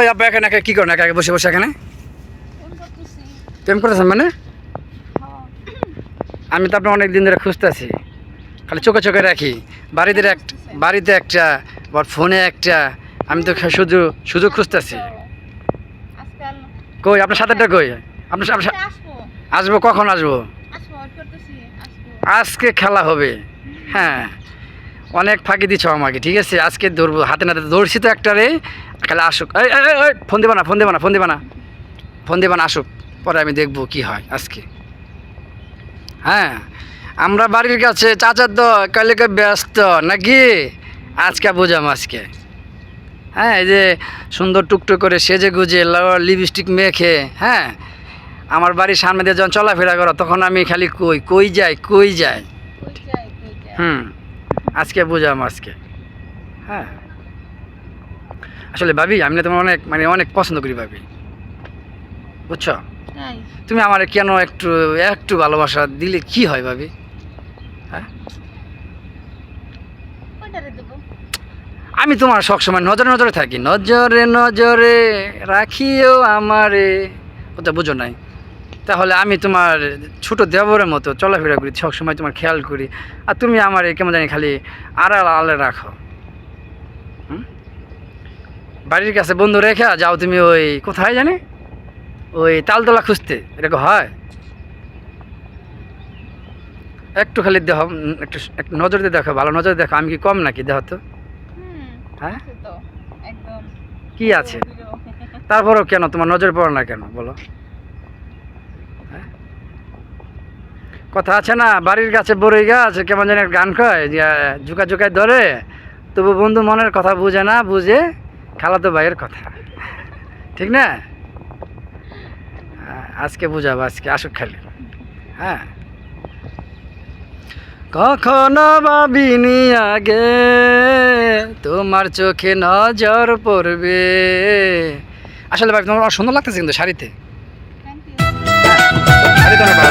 ওই আব্বা এখানে একা কি করেন? একা একা বসে বসে এখানে? প্রেম করেছেন মানে? হ্যাঁ। আমি তো আপনার অনেক দিন ধরে খুঁজতেছি। খালি চোখে চোখে রাখি। বাড়িতে এক বাড়িতে একটা বা ফোনে একটা। আমি তো শুধু সুযোগ খুঁজতেছি। কই আপনার সাথেটা কই? আপনার আসব। কখন আসব? আজকে খেলা হবে। হ্যাঁ। অনেক ফাঁকি দিচ্ছ আমাকে ঠিক আছে? আজকে ধরবো হাতে নাতে ধরছি তো একটা রে। খালি আসুক। ফোন দেবা না ফোন দেবা না ফোন দেবা না। ফোন দেবা না আসুক। পরে আমি দেখব কি হয় আজকে। হ্যাঁ আমরা বাড়ির কাছে চাচার তো কালিকে ব্যস্ত নাকি? আজকে বুঝাম আজকে। হ্যাঁ এই যে সুন্দর টুকটুক করে সেজে গুজে লিপস্টিক মেখে হ্যাঁ? আমার বাড়ির সামনে দিয়ে যখন চলাফেরা করো তখন আমি খালি কই কই যাই কই যাই? কই যাই কই যাই? হুম। আজকে বুঝাম আজকে। হ্যাঁ। আসলে ভাবি আমি না তোমার অনেক মানে অনেক পছন্দ করি ভাবি। বুঝছ? তুমি আমার কেন একটু একটু ভালোবাসা দিলে কি হয় ভাবি? হ্যাঁ? আমি তোমার সবসময় নজরে নজরে থাকি। নজরে নজরে রাখিও আমারে। ওটা বুঝো নাই। তাহলে আমি তোমার ছোট দেবরের মতো চলাফেরা করি সবসময় তোমার খেয়াল করি। আর তুমি আমার কেমন জানি খালি আড়াল আড়ালে রাখো। বাড়ির কাছে বন্ধু রেখা যাও তুমি ওই কোথায় জানি? ওই তালতলা খুঁজতে এরকম হয়? একটু খালি দেহ একটু একটু নজর দিয়ে দেখো ভালো নজর দেখো আমি কি কম নাকি দেহ তো? হ্যাঁ? কি আছে? তারপরেও কেন তোমার নজর পড়ে না কেন বলো? কথা আছে না বাড়ির কাছে বড়ই গাছ কেমন যেন গান কয় ঝুকা ঝুকায় ধরে তবু বন্ধু মনের কথা বুঝে না বুঝে খালাতো ভাইয়ের কথা। ঠিক না? আহ, আজকে বুঝাবো আজকে আসুক খালি। হ্যাঁ। কখনো ভাবিনি আগে তোমার চোখে নজর পড়বে। আসলে ভাই তোমার সুন্দর লাগতেছে কিন্তু শাড়িতে। Querétaro.